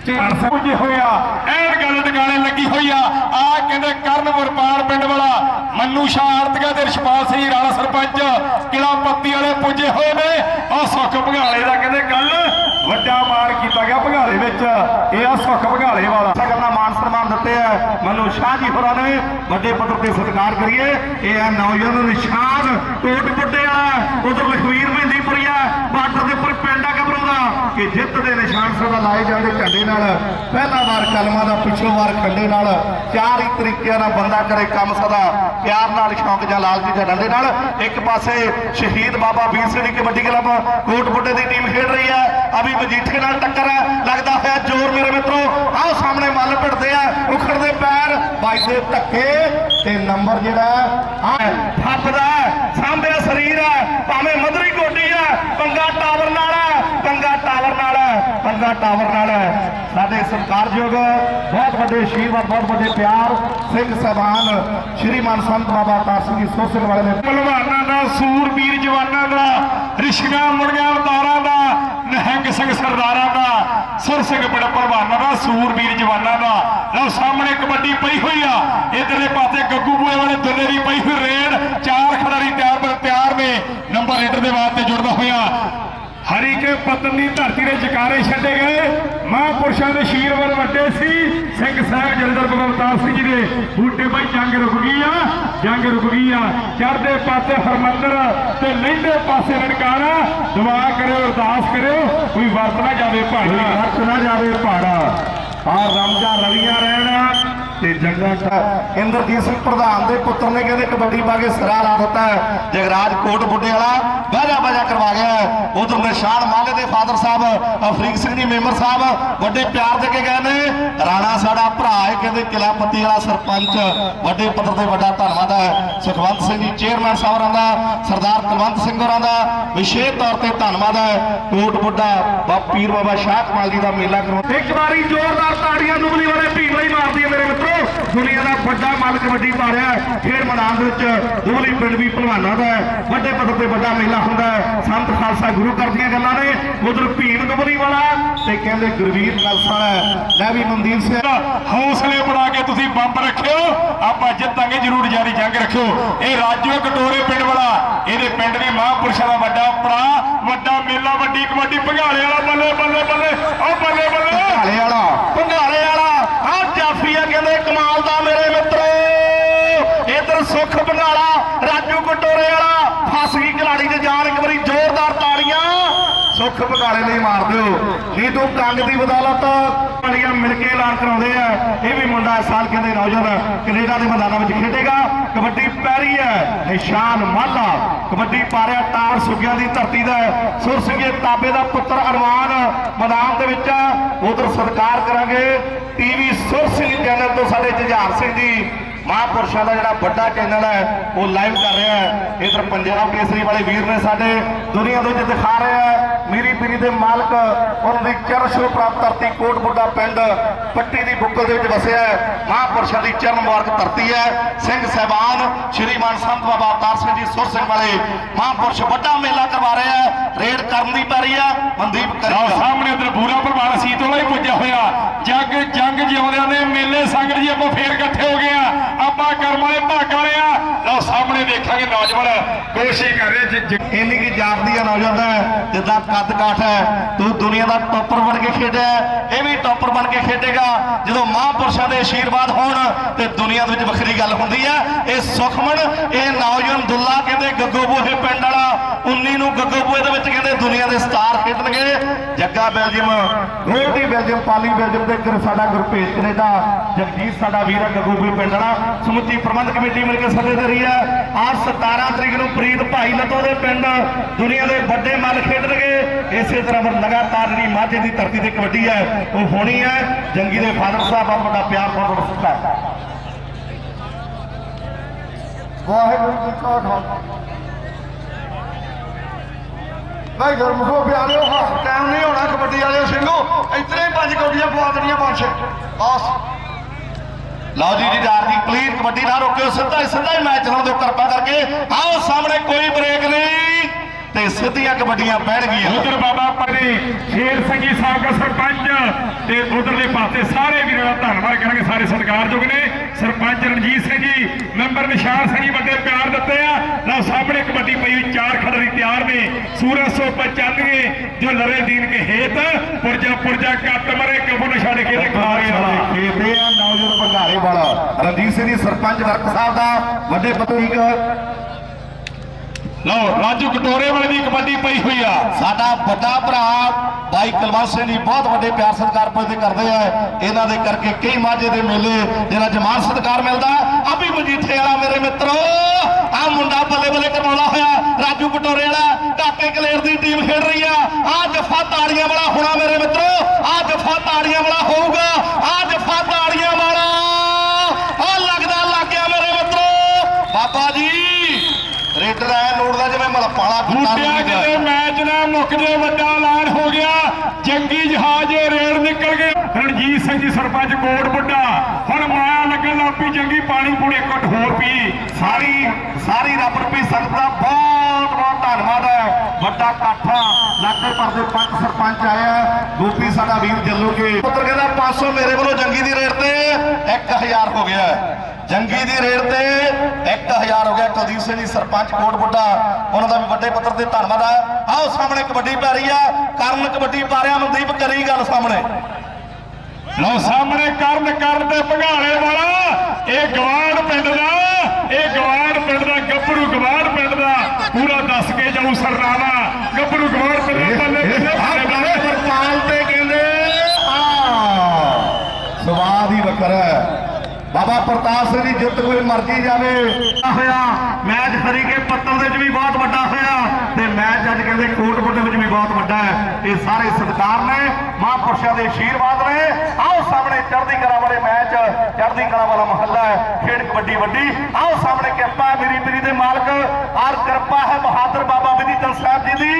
ਪੁੱਜੇ ਹੋਇਆ। ਐਨ ਗੱਲ ਟਿਕਾਣੇ ਲੱਗੀ ਹੋਈ ਆ। ਆ ਕਹਿੰਦੇ ਕਰਨ ਵਰਪਾਲ ਪਿੰਡ ਵਾਲਾ, ਮੰਨੂ ਸ਼ਾਹ ਆਰਤਗਾ ਤੇ ਰਸ਼ਪਾਲ ਸਿੰਘ ਰਾਣਾ ਸਰਪੰਚ, ਕਿਲਾ ਪੱਤੀ ਵਾਲੇ ਪੁੱਜੇ ਹੋਏ ਨੇ। ਆ ਸੁੱਖ ਭਗਾਲੇ ਦਾ ਕਹਿੰਦੇ ਗੱਲ ਵੱਡਾ ਮਾਣ ਕੀਤਾ ਗਿਆ ਭਗਾਲੇ ਵਿੱਚ। ਇਹ ਆ ਸੁੱਖ ਭਗਾਲੇ ਵਾਲਾ। ਸਗਨ ਮਾਨ ਸਨਮਾਨ ਦਿੱਤੇ ਆ ਮਨੂ ਸ਼ਾਹ ਜੀ ਹੋਰਾਂ ਨੇ। ਵੱਡੇ ਪੱਧਰ ਤੇ ਸਤਿਕਾਰ ਕਰੀਏ। ਇਹ ਆ ਨੌਜਵਾਨ ਨਿਸ਼ਾਨ, ਕੋਟ ਬੁੱਢੇ ਵਾਲਾ, ਉਧਰ ਲਖਵੀਰ ਮਹਿੰਦੀਪੁਰੀਆ, ਬਾਰਡਰ ਦੇ ਉੱਪਰ ਪਿੰਡ ਘਬਰਾਉਂਦਾ ਕਿ ਜਿੱਤ ਦੇ ਨਿਸ਼ਾਨ ਸਦਾ ਲਾਏ ਜਾਂਦੇ ਝੰਡੇ ਨਾਲ। ਪਹਿਲਾ ਵਾਰ ਕਲਮਾਂ ਦਾ ਪਿਛਲੇ ਵਾਰ ਖੰਡੇ ਨਾਲ। ਚਾਰ ਹੀ ਤਰੀਕਿਆਂ ਨਾਲ ਬੰਦਾ ਕਰੇ ਕੰਮ ਸਦਾ। ਪਿਆਰ ਨਾਲ, ਸ਼ੌਂਕ ਜਾਂ ਲਾਲਚ ਜਾਂ ਡੰਡੇ ਨਾਲ। ਇੱਕ ਪਾਸੇ ਸ਼ਹੀਦ ਬਾਬਾ ਵੀਰ ਸਿੰਘ ਦੀ ਕਬੱਡੀ ਕਲੱਬ ਕੋਟ ਦੀ ਟੀਮ ਖੇਡ ਰਹੀ ਹੈ। ਅਭੀ ਮਜੀਠੇ ਨਾਲ ਟੱਕਰ ਹੈ। ਲੱਗਦਾ ਹੋਇਆ ਜ਼ੋਰ ਮੇਰੇ ਮਿੱਤਰੋ। ਆਓ ਸਾਹਮਣੇ ਮੱਲ ਭਿੜਦੇ ਆ। ਉਖੜਦੇ ਪੈਰ। ਵੱਜਦੇ ਧੱਕੇ ਤੇ ਨੰਬਰ ਜਿਹੜਾ ਆ ਫੱਪਦਾ ਸਾਂਭਿਆ ਸਰੀਰ ਹੈ। ਭਾਵੇਂ ਮਧਰੀ ਗੋਡੀ ਹੈ। ਪੰਗਾ ਟਾਵਰ ਨਾਲ ਟਾਵਰ ਨਾਲ ਪੰਗਾ ਟਾਵਰ ਨਾਲ ਸਾਡੇ ਸਤਿਕਾਰਯੋਗ ਬਹੁਤ ਵੱਡੇ ਆਸ਼ੀਰਵਾਦ ਬਹੁਤ ਵੱਡੇ ਪਿਆਰ ਸਿੰਘ ਸਾਹਿਬਾਨ ਸ਼੍ਰੀਮਾਨ ਸੰਤ ਬਾਬਾ ਅਵਤਾਰ ਸਿੰਘ ਜੀ ਸੋਸਲ ਵਾਲੇ ਨੇ ਪਹਿਲਵਾਨਾਂ ਦਾ, ਸੂਰਬੀਰ ਜਵਾਨਾਂ ਦਾ, ਰਿਸ਼ੀਆਂ ਮੁਰਗਿਆਂ ਅਵਤਾਰਾਂ ਦਾ, ਨਿਹੰਗ ਸਿੰਘ ਸਰਦਾਰਾਂ ਦਾ, ਸੁਰ ਸਿੰਘ ਬੜੇ ਭਲਵਾਨਾਂ ਦਾ, ਸੂਰਬੀਰ ਜਵਾਨਾਂ ਦਾ। ਲਓ ਸਾਹਮਣੇ ਕਬੱਡੀ ਪਈ ਹੋਈ ਆ। ਇਧਰਲੇ ਪਾਸੇ ਗੱਗੂ ਬੂਏ ਵਾਲੇ ਦੁੱਲੇ ਦੀ ਪਈ ਹੋਈ ਰੇਡ। ਚਾਰ ਖਿਡਾਰੀ ਤਿਆਰ ਤਿਆਰ ਨੇ। ਨੰਬਰ ਰੇਡਰ ਦੇ ਵਾਸਤੇ ਜੁੜਦਾ ਹੋਇਆ। ਹਰੀ ਕੇ ਪਤਨ ਦੀ ਧਰਤੀ ਦੇ ਜਕਾਰੇ ਛੱਡੇ ਗਏ। ਮਹਾਂਪੁਰਸ਼ਾਂ ਦੇ ਸ਼ੀਰਵਰ ਵੱਡੇ ਸੀ। ਸਿੰਘ ਸਾਹਿਬ ਜਲਦਰ ਬਗਵਤਾਰ ਸਿੰਘ ਜੀ ਦੇ ਬੂਟੇ ਭਾਈ ਜੰਗ ਰੁਕ ਗਈ ਆ, ਜੰਗ ਰੁਕ ਗਈ ਆ। ਚੜ੍ਹਦੇ ਪਾਸੇ ਹਰਮੰਦਰ ਤੇ ਲਹਿੰਦੇ ਪਾਸੇ ਰਣਕਾਰਾ ਦੁਆ ਕਰਿਓ, ਅਰਦਾਸ ਕਰਿਓ, ਕੋਈ ਵਰਤ ਨਾ ਜਾਵੇ ਕੋਈ ਵਰਤ ਨਾ ਜਾਵੇ ਪਹਾੜਾ ਆ ਰਮਜਾ ਰਵੀਆਂ ਰਹਿਣਾ। ਤੇ ਜੰਗਾਂ ਇੰਦਰਜੀਤ ਸਿੰਘ ਪ੍ਰਧਾਨ ਦੇ ਪੁੱਤਰ ਨੇ ਕਹਿੰਦੇ ਕਬੱਡੀ ਪਾ ਕੇ ਸਿਰਾ ਲਾ ਦਿੱਤਾ ਜਗਰਾਜ ਕੋਟ ਬੁੱਢੇ ਵਾਲਾ ਬਾਜਾ ਬਾਜਾ ਕਰਵਾ ਗਿਆ ਉਧਰ ਨਿਸ਼ਾਨ ਮਾਲੇ ਦੇ ਫਾਦਰ ਸਾਹਿਬ, ਅਫਰੀਕ ਸਿੰਘ ਜੀ ਮੈਂਬਰ ਸਾਹਿਬ, ਵੱਡੇ ਪਿਆਰ ਦੇ ਕੇ ਗਏ ਨੇ। ਰਾਣਾ ਸਾਡਾ ਭਰਾ ਹੈ, ਕਹਿੰਦੇ ਕਿਲਾ ਪੱਤੀ ਵਾਲਾ ਸਰਪੰਚ, ਵੱਡੇ ਪੱਧਰ ਤੇ ਵੱਡਾ ਧੰਨਵਾਦ ਹੈ। ਸੁਖਵੰਤ ਸਿੰਘ ਜੀ ਚੇਅਰਮੈਨ ਸਾਹਿਬ ਹੋਰਾਂ ਦਾ, ਸਰਦਾਰ ਕੁਲਵੰਤ ਸਿੰਘ ਹੋਰਾਂ ਦਾ ਵਿਸ਼ੇਸ਼ ਤੌਰ ਤੇ ਧੰਨਵਾਦ ਹੈ। ਕੋਟ ਬੁੱਢਾ, ਬਾ ਪੀਰ ਬਾਬਾ ਸ਼ਾਹ ਕਮਾਲ ਜੀ ਦਾ ਮੇਲਾ ਕਰਵਾ ਇੱਕ ਵਾਰੀ ਜ਼ੋਰਦਾਰ ਤਾੜੀਆਂ ਦੁਬਲੀ ਵਾਲੇ ਭੀਮ ਲਈ ਮਾਰਦੀ ਹੈ ਮੇਰੇ ਮਿੱਤਰੋ। ਦੁਨੀਆ ਦਾ ਵੱਡਾ ਮੱਲ ਕਬੱਡੀ ਪਾ ਰਿਹਾ ਹੈ। ਖੇਡ ਮੈਦਾਨ ਦੇ ਵਿੱਚ ਦੁਬਲੀ ਪਿੰਡ ਵੀ ਭਲਵਾਨਾਂ ਦਾ। ਵੱਡੇ ਪੱਧਰ ਤੇ ਵੱਡਾ ਮੇਲਾ ਹੁੰਦਾ ਹੈ। ਸੰਤ ਖਾਲਸਾ ਗੁਰੂ ਘਰ ਦੀਆਂ ਗੱਲਾਂ ਨੇ। ਉਧਰ ਭੀਮ ਦੁਬਲੀ ਵਾਲਾ ਤੇ ਕਹਿੰਦੇ ਗੁਰਵੀਰ ਖਾਲਸਾ ਹੈ। ਲੈ ਵੀ ਮਨਦੀਪ ਸਿੰਘ ਹੌਸਲੇ ਬਣਾ ਕੇ ਤੁਸੀਂ ਬੰਬ ਰੱਖਿਓ। ਆਪਾਂ ਜਿੱਤਾਂਗੇ ਜ਼ਰੂਰ ਜਾਰੀ ਜੰਗ ਰੱਖਿਓ। ਇਹ ਰਾਜੋ ਕਟੋਰੇ ਪਿੰਡ ਵਾਲਾ। ਇਹਦੇ ਪਿੰਡ ਦੀ ਮਹਾਂਪੁਰਸ਼ਾਂ ਦਾ ਵੱਡਾ ਭਰਾ ਵੱਡਾ ਮੇਲਾ ਵੱਡੀ ਕਬੱਡੀ। ਭੰਗਾਲੇ ਵਾਲਾ ਬੱਲੇ ਬੱਲੇ ਬੱਲੇ। ਉਹ ਬੱਲੇ ਬੱਲੇ। ਭੰਗਾਲੇ ਵਾਲਾ। ਭੰਗਾਲੇ ਵਾਲਾ। ਆ ਕਹਿੰਦੇ, ਕਮਾਲ ਦਾ ਮੇਰੇ ਮਿੱਤਰੋ। ਇਧਰ ਸੁੱਖ ਭੰਗਾਲਾ ਰਾਜੂ ਕਟੋਰੇ ਵਾਲਾ, ਫਸ ਗਈ ਖਿਲਾੜੀ ਤੇ ਜਾਨ, ਇੱਕ ਵਾਰੀ ਜ਼ੋਰਦਾਰ ਤਾੜੀਆਂ। ਸੁੱਖ ਸੁੱਖ ਲਈ ਮਾਰ ਦਿਓ। ਨੀਤੂ, ਕੰਗ ਦੀ ਬਦੌਲਤ ਵਾਲੀਆਂ ਮਿਲ ਕੇ ਐਲਾਨ ਕਰਾਉਂਦੇ ਆ। ਇਹ ਵੀ ਮੁੰਡਾ ਇਸ ਸਾਲ ਕਹਿੰਦੇ, ਨੌਜਵਾਨ, ਕੈਨੇਡਾ ਦੇ ਮੈਦਾਨਾਂ ਵਿੱਚ ਖੇਡੇਗਾ। ਕਬੱਡੀ ਪੈਰੀ ਹੈ, ਨਿਸ਼ਾਨ ਮਾਲਾ। ਕਬੱਡੀ ਪਾਰਿਆ ਤਾਰ ਸੁਗਿਆਂ ਦੀ ਧਰਤੀ ਦਾ ਹੈ। ਸੁਰ ਸਿੰਘੇ ਤਾਬੇ ਦਾ ਪੁੱਤਰ ਅਰਮਾਨ ਮੈਦਾਨ ਦੇ ਵਿੱਚ ਉਧਰ ਸਤਿਕਾਰ ਕਰਾਂਗੇ। ਟੀਵੀ ਸੁਰ ਸਿੰਘ ਚੈਨਲ ਤੋਂ ਸਾਡੇ ਜੁਝਾਰ ਸਿੰਘ ਜੀ ਮਹਾਂਪੁਰਸ਼ਾਂ ਦਾ ਜਿਹੜਾ ਵੱਡਾ ਚੈਨਲ ਹੈ, ਉਹ ਲਾਈਵ ਕਰ ਰਿਹਾ ਹੈ। ਇਧਰ ਪੰਜਾਬ ਕੇਸਰੀ ਵਾਲੇ ਵੀਰ ਨੇ ਸਾਡੇ ਦੁਨੀਆ ਦੇ ਵਿੱਚ ਦਿਖਾ ਰਿਹਾ ਹੈ। ਮੀਰੀ ਪੀਰੀ ਦੇ ਮਾਲਕ, ਉਹਨਾਂ ਦੀ ਚਰਸ਼ੋ ਪ੍ਰਾਪਤ ਧਰਤੀ ਕੋਟ ਬੁੱਢਾ ਪਿੰਡ ਪੱਟੀ ਦੀ ਬੁੱਕਲ ਦੇ ਵਿੱਚ ਵਸਿਆ ਹੈ। ਮਹਾਂਪੁਰਸ਼ਾਂ ਦੀ ਚਰਨ ਮੁਬਾਰਕ ਧਰਤੀ ਹੈ। ਸਿੰਘ ਸਹਿਬਾਨ, ਸ਼੍ਰੀਮਾਨ ਸੰਤ ਬਾਬਾ ਅਵਤਾਰ ਸਿੰਘ ਜੀ ਸੁਰ ਸਿੰਘ ਵਾਲੇ ਮਹਾਂਪੁਰਸ਼ ਵੱਡਾ ਮੇਲਾ ਕਰਵਾ ਰਹੇ ਹੈ। ਰੇਡ ਕਰਨ ਦੀ ਪੈਰੀ ਆ, ਮਨਦੀਪ ਲਓ ਕਰੀ ਸਾਹਮਣੇ ਉਧਰ ਬੂਰਾ ਪ੍ਰਵਾਨ ਸੀ ਹੀ ਪੁੱਜਿਆ ਹੋਇਆ। ਜੱਗ ਜੰਗ ਜਿਉਂਦਿਆਂ ਦੇ ਮੇਲੇ ਸੰਗਤ ਜੀ ਆਪਾਂ ਫੇਰ ਇਕੱਠੇ ਹੋ ਗਏ ਆ ਆਪਾਂ ਕਰਮ ਵਾਲੇ ਭਾਗ ਵਾਲੇ ਆ। ਲਓ, ਸਾਹਮਣੇ ਦੇਖਾਂਗੇ ਨੌਜਵਾਨ ਕੋਸ਼ਿਸ਼ ਕਰ ਰਹੇ ਜ- ਜ- ਇੰਨੀ ਕੀ ਜਾਪਦੀ ਆ ਨੌਜਵਾਨ ਜਿੱਦਾਂ ਕੱਦ ਕਾਠ ਹੈ, ਤੂੰ ਦੁਨੀਆ ਦਾ ਟੌਪਰ ਬਣ ਕੇ ਖੇਡਿਆ ਇਹ ਵੀ ਟੌਪਰ ਬਣ ਕੇ ਖੇਡੇਗਾ। ਜਦੋਂ ਮਹਾਂਪੁਰਸ਼ਾਂ ਦੇ ਆਸ਼ੀਰਵਾਦ ਹੋਣ ਤੇ ਦੁਨੀਆ ਦੇ ਵਿੱਚ ਵੱਖਰੀ ਗੱਲ ਹੁੰਦੀ ਆ, ਇਹ ਸੁਖਮਨ ਇਹ ਨੌਜਵਾਨ ਦੁੱਲਾ ਕਹਿੰਦੇ ਗੱਗੋਬੂਹੇ ਪਿੰਡ ਵਾਲਾ 19 ਨੂੰ ਗੱਗੋਬੂਹੇ ਦੇ ਵਿੱਚ ਕਹਿੰਦੇ ਦੁਨੀਆ ਦੇ ਸਟਾਰ ਖੇਡਣਗੇ। Jagga Belgium Goldy Belgium, Pali Belgium ਤੇ ਸਾਡਾ ਗੁਰਪ੍ਰੀਤ ਕੈਨੇਡਾ, ਜਗਜੀਤ ਸਾਡਾ ਵੀਰ ਆ ਗੱਗੋਬੂਹੇ ਪਿੰਡ ਵਾਲਾ। ਸਮੁੱਚੀ ਪ੍ਰਬੰਧ ਕਮੇਟੀ ਮਿਲ ਕੇ ਸੱਦੇ ਤੇ ਰਹੀ ਹੈ। ਆਹ 17 ਤਰੀਕ ਨੂੰ ਪ੍ਰੀਤ ਭਾਈ ਲੱਤੋ ਦੇ ਪਿੰਡ ਦੁਨੀਆ ਦੇ ਵੱਡੇ ਮੱਲ ਖੇਡਣਗੇ। ਇਸੇ ਤਰ੍ਹਾਂ ਫਿਰ ਲਗਾਤਾਰ ਜਿਹੜੀ ਮਾਝੇ ਦੀ ਧਰਤੀ ਤੇ ਕਬੱਡੀ ਹੈ, ਉਹ ਹੋਣੀ ਹੈ। ਜੰਗੀ ਦੇ ਫਾਦਰ ਸਾਹਿਬ, ਬਹੁਤ ਵੱਡਾ ਪਿਆਰ, ਬਹੁਤ ਵੱਡਾ ਸਤਿਕਾਰ ਵਾਹਿਗੁਰੂ ਜੀ ਕਾ ਖਾਲਸਾ। ਭਾਈ ਗੁਰਮੁਖੋ ਪਿਆਰਿਓ ਹਾਂ ਟਾਈਮ ਨਹੀਂ ਹੋਣਾ ਕਬੱਡੀ ਵਾਲਿਓ ਸਿੰਘੋ ਇਤਨੇ ਪੰਜ ਕੌਡੀਆਂ ਪਵਾ ਦੇਣੀਆਂ ਪੰਜ ਆਸ ਲਓ ਜੀ ਜੀਦਾਰ ਜੀ ਪਲੀਜ਼ ਕਬੱਡੀ ਨਾ ਰੋਕਿਓ। ਸਿੱਧਾ ਹੀ ਸਿੱਧਾ ਹੀ ਮੈਚ ਚਲਾਉਣ ਦਿਓ ਕਿਰਪਾ ਕਰਕੇ। ਆਓ, ਸਾਹਮਣੇ ਕੋਈ ਬ੍ਰੇਕ ਨਹੀਂ। ਤੇ ਸਿੱਧੀਆਂ ਕਬੱਡੀਆਂ ਪੈਣਗੀਆਂ। ਉਧਰ ਬਾਬਾ ਪਰੇ ਸ਼ੇਰ ਸਿੰਘੀ ਸਾਹਿਬ ਦਾ ਸਰਪੰਚ ਤੇ ਉਧਰ ਦੇ ਪਾਸੇ ਸਾਰੇ ਵੀਰਾਂ ਦਾ ਧੰਨਵਾਦ ਕਰਾਂਗੇ ਸਾਰੇ ਸਤਿਕਾਰਯੋਗ ਨੇ। ਸਰਪੰਚ ਰਣਜੀਤ ਸਿੰਘ ਜੀ ਮੈਂਬਰ ਨਿਸ਼ਾਨ ਸਿੰਘ ਜੀ ਵੱਡੇ ਪਿਆਰ ਦਿੱਤੇ ਆ। ਲਓ ਸਾਹਮਣੇ ਕਬੱਡੀ ਪਈ ਚਾਰ ਖਿਡਾਰੀ ਤਿਆਰ ਨੇ। ਸੂਰਜ 195 ਜੋ ਲਰੇ ਦੀਨ ਕੇ ਹੇਤ। ਪੁਰਜਾ ਪੁਰਜਾ ਕੱਟ ਮਰੇ ਕਬੂ ਛੱਡ ਕੇ ਤੇ ਖਾ ਗਿਆ ਖੇਤੇ ਆ ਨੌਜਵਾਨ ਭੰਗਾਰੇ ਵਾਲਾ। ਰਣਜੀਤ ਸਿੰਘ ਜੀ ਸਰਪੰਚ ਵਰਕ ਸਾਹਿਬ ਦਾ ਵੱਡੇ ਪਤਨੀਕ ਲਓ, ਰਾਜੂ ਕਟੋਰੇ ਵਾਲੇ ਦੀ ਕਬੱਡੀ ਪਈ ਹੋਈ ਆ। ਸਾਡਾ ਵੱਡਾ ਭਰਾ ਬਾਈ ਕੁਲਵੰਤ ਸਿੰਘ ਬਹੁਤ ਵੱਡੇ ਪਿਆਰ ਸਤਿਕਾਰ ਪੁੱਜਦੇ ਕਰਦੇ ਆ। ਇਹਨਾਂ ਦੇ ਕਰਕੇ ਕਈ ਮਾਝੇ ਦੇ ਮੇਲੇ ਜਿਹੜਾ ਜਮਾਨ ਸਤਿਕਾਰ ਮਿਲਦਾ। ਆ ਮਜੀਠੇ ਵਾਲਾ ਮੇਰੇ ਮਿੱਤਰੋ, ਆ ਮੁੰਡਾ ਬੱਲੇ ਬੱਲੇ ਕਰਵਾਉਣਾ ਹੋਇਆ। ਰਾਜੂ ਕਟੋਰੇ ਵਾਲਾ ਕਾਕੇ ਕਲੇਰ ਦੀ ਟੀਮ ਖੇਡ ਰਹੀ ਆ। ਆ ਜਫਾ ਤਾੜੀਆਂ ਵਾਲਾ ਹੋਣਾ ਮੇਰੇ ਮਿੱਤਰੋ, ਆ ਜਫਾ ਤਾੜੀਆਂ ਵਾਲਾ ਹੋਊਗਾ। ਆ ਜਫਾ ਤਾੜੀਆਂ ਵਾਲਾ, ਆ ਲੱਗਦਾ ਲੱਗ ਗਿਆ ਮੇਰੇ ਮਿੱਤਰੋ। ਬਾਬਾ ਜੀ ਜਿਵੇਂ ਮਲਪਾਲਾ ਬੂਟਿਆ ਕਿਤੇ ਮੈਚ ਨਾ ਮੁੱਕ ਜੇ ਵੱਡਾ ਐਲਾਨ ਹੋ ਗਿਆ। ਜੰਗੀ ਜਹਾਜ਼ ਰੇਡ ਨਿਕਲ ਗਏ। ਰਣਜੀਤ ਸਿੰਘ ਜੀ ਸਰਪੰਚ ਕੋਟ ਬੁੱਢਾ ਹੁਣ ਮਾਇਆ ਲੱਗਣ ਲੱਗ ਪਈ ਜੰਗੀ ਪਾਣੀ ਪੂੜੇ ਘਟ ਹੋਰ ਪੀ। ਸਾਰੀ ਸਾਰੀ ਰੱਬ ਰੂਪੀ ਸੰਗਤ ਦਾ ਬਹੁਤ ਬਹੁਤ ਧੰਨਵਾਦ ਹੈ। ਵੱਡਾ ਇਕੱਠ ਲਾਗੇ ਪਰਦੇ ਪੰਜ ਸਰਪੰਚ ਆਏ ਆ। ਗੋਪੀ ਸਾਡਾ ਵੀਰ ਜੱਲੋਗੇ ਪੁੱਤਰ ਕਹਿੰਦਾ 500 ਮੇਰੇ ਵੱਲੋਂ ਜੰਗੀ ਦੀ ਰੇਟ ਤੇ 1000 ਹੋ ਗਿਆ। ਜੰਗੀ ਦੀ ਰੇਟ ਤੇ 1000 ਹੋ ਗਿਆ ਕੁਲਦੀਪ ਸਿੰਘ ਜੀ ਸਰਪੰਚ ਕੋਟ ਬੁੱਢਾ। ਉਹਨਾਂ ਦਾ ਵੀ ਵੱਡੇ ਪੱਤਰ ਤੇ ਧੰਨਵਾਦ ਹੈ ਆਓ ਸਾਹਮਣੇ ਕਬੱਡੀ ਪੈ ਰਹੀ ਆ। ਕਰਨ ਕਬੱਡੀ ਪਾ ਰਿਹਾ ਮਨਦੀਪ ਕਰੀ ਗੱਲ ਸਾਹਮਣੇ। ਲਓ ਸਾਹਮਣੇ ਕਰਨ ਕਰਨ ਤੇ ਭਗਾਲੇ ਵਾਲਾ। ਇਹ ਗਵਾੜ ਪਿੰਡ ਦਾ ਇਹ ਗਵਾੜ ਪਿੰਡ ਦਾ ਗੱਭਰੂ ਗਵਾੜ ਪਿੰਡ ਦਾ। ਪੂਰਾ ਦੱਸ ਕੇ ਜਾਊ ਸਰਨਾਮਾ। ਗੱਭਰੂ ਗਵਾੜ ਪਿੰਡ ਦਾ ਬੱਲੇ ਬੱਲੇ ਬੱਲੇ ਬੱਲੇ ਵਰਪਾਲ ਤੇ ਕਹਿੰਦੇ ਆ ਸਵਾਦ ਹੀ ਵੱਖਰਾ ਹੈ ਬਾਬਾ ਪ੍ਰਤਾਪ ਸਿੰਘ ਦੀ ਜਿੱਤ ਕੋਈ ਮਰਜ਼ੀ ਜਾਵੇ। ਹੋਇਆ ਮੈਚ ਹਰੀਕੇ ਪੱਤਲ ਦੇ ਵਿੱਚ ਵੀ ਬਹੁਤ ਵੱਡਾ ਹੋਇਆ ਤੇ ਮੈਚ ਅੱਜ ਕਹਿੰਦੇ ਕੋਟਪੁਰ ਦੇ ਵਿੱਚ ਵੀ ਬਹੁਤ ਵੱਡਾ ਹੈ। ਇਹ ਸਾਰੇ ਸਤਿਕਾਰ ਨੇ ਮਹਾਂਪੁਰਸ਼ਾਂ ਦੇ ਆਸ਼ੀਰਵਾਦ ਨੇ। ਆਓ ਸਾਹਮਣੇ ਚੜ੍ਹਦੀ ਕਲਾ ਵਾਲੇ ਮੈਚ ਚੜ੍ਹਦੀ ਕਲਾ ਵਾਲਾ ਮਹੱਲਾ ਹੈ ਖੇਡ ਕਬੱਡੀ ਵੱਡੀ। ਆਓ ਸਾਹਮਣੇ ਕਿਰਪਾ ਮੇਰੀ ਮੇਰੀ ਦੇ ਮਾਲਕ ਆਰ ਕਿਰਪਾ ਹੈ ਬਹਾਦਰ ਬਾਬਾ ਵਿਧੀ ਚੰਦ ਸਾਹਿਬ ਜੀ ਦੀ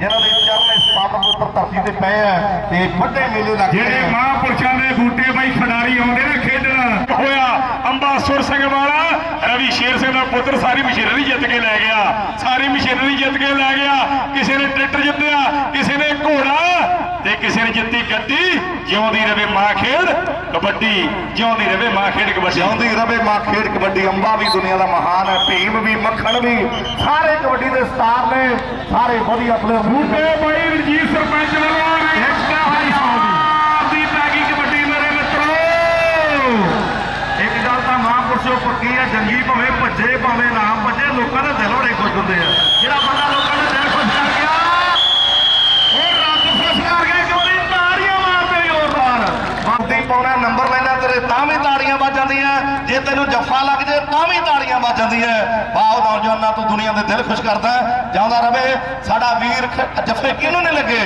ਜਿਨ੍ਹਾਂ ਦੇ ਚਰਨ ਇਸ ਪਾਵਨ ਪੁੱਤਰ ਧਰਤੀ ਤੇ ਪਏ ਆ ਤੇ ਵੱਡੇ ਮੇਲੇ ਲੱਗਦੇ ਜਿਹੜੇ ਮਹਾਂਪੁਰਸ਼ਾਂ ਦੇ ਬੂਟੇ ਬਾਈ ਖਿਡਾਰੀ ਆਉਂਦੇ ਨੇ ਖੇਡਣ। ਹੋਇਆ ਅੰਬਾਸੁਰ ਸਿੰਘ ਵਾਲਾ। ਰਵੀ ਸ਼ੇਰ ਸਿੰਘ ਦਾ ਪੁੱਤਰ ਸਾਰੀ ਮਸ਼ੀਨਰੀ ਜਿੱਤ ਕੇ ਲੈ ਗਿਆ। ਸਾਰੀ ਮਸ਼ੀਨਰੀ ਜਿੱਤ ਕੇ ਲੈ ਗਿਆ। ਕਿਸੇ ਨੇ ਟਰੈਕਟਰ ਜਿੱਤਿਆ ਕਿਸੇ ਨੇ ਘੋੜਾ ਤੇ ਕਿਸੇ ਨੇ ਜਿੱਤੀ ਗੱਡੀ। ਜਿਉਂਦੀ ਰਵੇ ਮਾਂ ਖੇਡ ਕਬੱਡੀ। ਜਿਉਂਦੀ ਰਵੇ ਮਾਂ ਖੇਡ ਕਬੱਡੀ। ਜਿਉਂਦੀ ਰਵੇ ਮਾਂ ਖੇਡ ਕਬੱਡੀ ਅੰਬਾ ਵੀ ਦੁਨੀਆ ਦਾ ਮਹਾਨ ਹੈ ਭੀਮ ਵੀ ਮੱਖਣ ਵੀ। ਸਾਰੇ ਕਬੱਡੀ ਦੇ ਸਟਾਰ ਨੇ ਸਾਰੇ ਵਧੀਆ ਪਲੇਅਰ ਬੂਟੇ ਬਾਈ ਰਣਜੀਤ ਸਰਪੰਚ ਵੱਲੋਂ ਐਕਸਟਰਾ ਜੋ ਪੱਕੀ ਆ ਜੰਗੀ ਭਾਵੇਂ ਭੱਜੇ ਭਾਵੇਂ ਨਾ ਭੱਜੇ ਲੋਕਾਂ ਦੇ ਦਿਲ ਬੜੇ ਖੁਸ਼ ਹੁੰਦੇ ਆ। ਜਿਹੜਾ ਬੰਦਾ ਲੋਕਾਂ ਦੇ ਦਿਲ ਖੁਸ਼ ਕਰ ਗਿਆ ਉਹ ਰੱਬ ਖੁਸ਼ ਕਰ ਗਿਆ ਇੱਕ ਵਾਰੀ ਤਾੜੀਆਂ ਮਾਰਦੇ ਜ਼ੋਰਦਾਰ ਬੰਦੀ ਪਾਉਣਾ ਨੰਬਰ ਲੈਣਾ ਤੇਰੇ ਤਾਂ ਵੀ ਤਾੜੀਆਂ ਵੱਜ ਜਾਂਦੀਆਂ। ਜੇ ਤੈਨੂੰ ਜੱਫਾ ਲੱਗ ਜੇ ਤਾਂ ਵੀ ਤਾੜੀਆਂ ਵੱਜ ਜਾਂਦੀਆਂ। ਬਾਹੋ ਨੌਜਵਾਨਾਂ ਤੋਂ ਦੁਨੀਆ ਦੇ ਦਿਲ ਖੁਸ਼ ਕਰਦਾ ਜਾਂਦਾ ਰਵੇ। ਸਾਡਾ ਵੀਰ ਜੱਫੇ ਕਿਹਨੂੰ ਨਹੀਂ ਲੱਗੇ?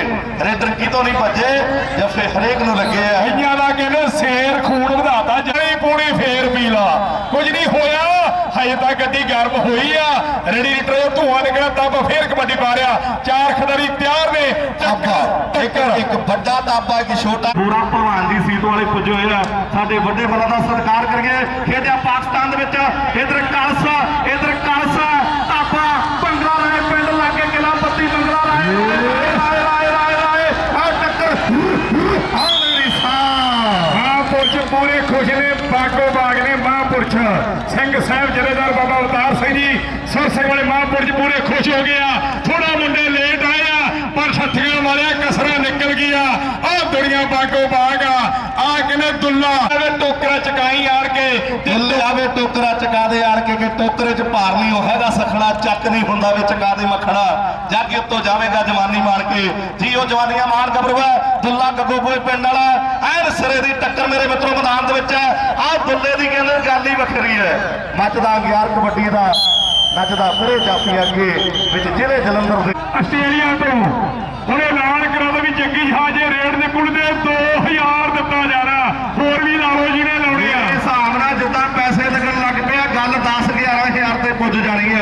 ਰੇਡਰ ਤੋਂ ਨਹੀਂ ਭੱਜੇ ਜੱਫੇ ਹਰੇਕ ਨੂੰ ਲੱਗੇ ਆ। ਇੰਨਾ ਦਾ ਕਹਿੰਦੇ ਸ਼ੇਰ ਖੂਨ ਵਧਾਤਾ ਜਣੀ ਪੂਣੀ ਫੇਰ ਪੀਲਾ ਹਜੇ ਤਾਂ ਗੱਡੀ ਗਰਮ ਹੋਈ ਆ। ਰੇਡੀਏਟਰ ਤੋਂ ਧੂਆਂ ਨਿਕਲਿਆ ਤਾਂ ਫੇਰ ਕਬੱਡੀ ਪਾ ਰਿਆ ਚਾਰ ਖਿਡਾਰੀ ਤਿਆਰ ਨੇ। ਤਾਬਾ ਇੱਕ ਇੱਕ ਵੱਡਾ ਤਾਬਾ ਇੱਕ ਛੋਟਾ। ਪੂਰਾ ਭਲਵਾਨ ਦੀ ਸੀਟ ਵਾਲੇ ਪੁੱਜੇ ਹੋਏ ਆ। ਸਾਡੇ ਵੱਡੇ ਬਲਾਂ ਦਾ ਸਤਿਕਾਰ ਕਰੀਏ। ਖੇਡਿਆ ਪਾਕਿਸਤਾਨ ਦੇ ਵਿੱਚ। ਇਧਰ ਕਲਸਾ ਤਾਬਾ ਪੰਗਲਾ ਰਾਏ ਪਿੰਡ ਲਾਗੇ ਕਿਲਾ ਪੱਤੀ ਪੰਗਲਾ ਰਾਏ ਰਾਏ ਰਾਏ ਰਾਏ ਰਾਏ ਆ ਟੱਕਰ ਆ ਮੇਰੀ ਸਾਹ ਮਹਾਂਪੁਰਸ਼ ਪੂਰੇ ਖੁਸ਼ ਨੇ ਬਾਗੋ ਬਾਗ ਨੇ ਮਹਾਂਪੁਰਸ਼ ਸਿੰਘ ਸਾਹਿਬ ਜਥੇਦਾਰ ਬਾਬਾ ਅਵਤਾਰ ਸਿੰਘ ਜੀ, ਸਰ ਸਿੰਘ ਵਾਲੇ ਮਹਾਂਪੁਰਸ਼ ਪੂਰੇ ਖੁਸ਼ ਹੋ ਗਏ ਆ। ਥੋੜਾ ਮੁੰਡੇ ਲੇਟ ਆਏ ਆ, ਪਰ ਛੱਤੀਆਂ ਵਾਲਿਆ ਕਸਰਾ ਨਿਕਲ ਗਈਆ। ਆ ਦੁਨੀਆ ਬਾਗੋ ਬਾਗ ਆ। ਆ ਕਿਨੇ ਦੁੱਲਾ ਐਵੇਂ ਟੋਕਰਾ ਚਕਾਈ ਆੜ ਕੇ ਤੇ ਦਿੱਲ ਆਵੇ ਟੋਕਰਾ ਚਕਾ ਦੇ 'ਚ ਭਾਰ ਨਹੀਂ, ਉਹ ਹੈਗਾ ਸਖਣਾ, ਚੱਕ ਨਹੀਂ ਹੁੰਦਾ ਵੇ ਚਕਾ ਮੱਖਣਾ? ਜੱਗ ਉੱਤੋਂ ਜਾਵੇਗਾ ਜਵਾਨੀ ਮਾਣ ਕੇ। ਜੀ ਉਹ ਜਵਾਨੀਆਂ ਮਾਣ ਗੱਭਰੂਆ ਦੁੱਲਾ ਗੱਗੋਪੁਰੇ ਪਿੰਡ ਵਾਲਾ, ਐਨ ਸਿਰੇ ਦੀ ਟੱਕਰ ਮੇਰੇ ਮਿੱਤਰੋ ਮੈਦਾਨ ਦੇ ਵਿੱਚ ਹੈ। ਆਹ ਦੁੱਲੇ ਦੀ ਕਹਿੰਦੇ ਗੱਲ ਹੀ ਵੱਖਰੀ ਹੈ। ਮੱਚਦਾ ਗਿਆਰ ਕਬੱਡੀ ਦਾ, ਨੱਚਦਾ ਫਿਰੇ ਜਾਫੀ ਅੱਗੇ, ਵਿੱਚ ਜ਼ਿਲ੍ਹੇ ਜਲੰਧਰ ਦੇ ਆਸਟ੍ਰੇਲੀਆ ਤੋਂ ਹੁਣੇ ਐਲਾਨ ਕਰਾ ਦੋ ਵੀ ਜੱਗੀ ਜਹਾਜ਼ੇ ਰੇਡ ਦੇ ਕੁਲ ਦੇ 2000 ਦਿੱਤਾ ਜਾਣਾ ਹੋਰ ਵੀ ਲਾ ਲਓ ਜਿਹਨੇ ਲਾਉਣੇ ਇਹ ਆ ਹਿਸਾਬ ਨਾਲ ਜਿੱਦਾਂ ਪੈਸੇ ਲੱਗਣ ਲੱਗ ਪਿਆ ਗੱਲ 10 11000 ਤੇ ਪੁੱਜ ਜਾਣੀ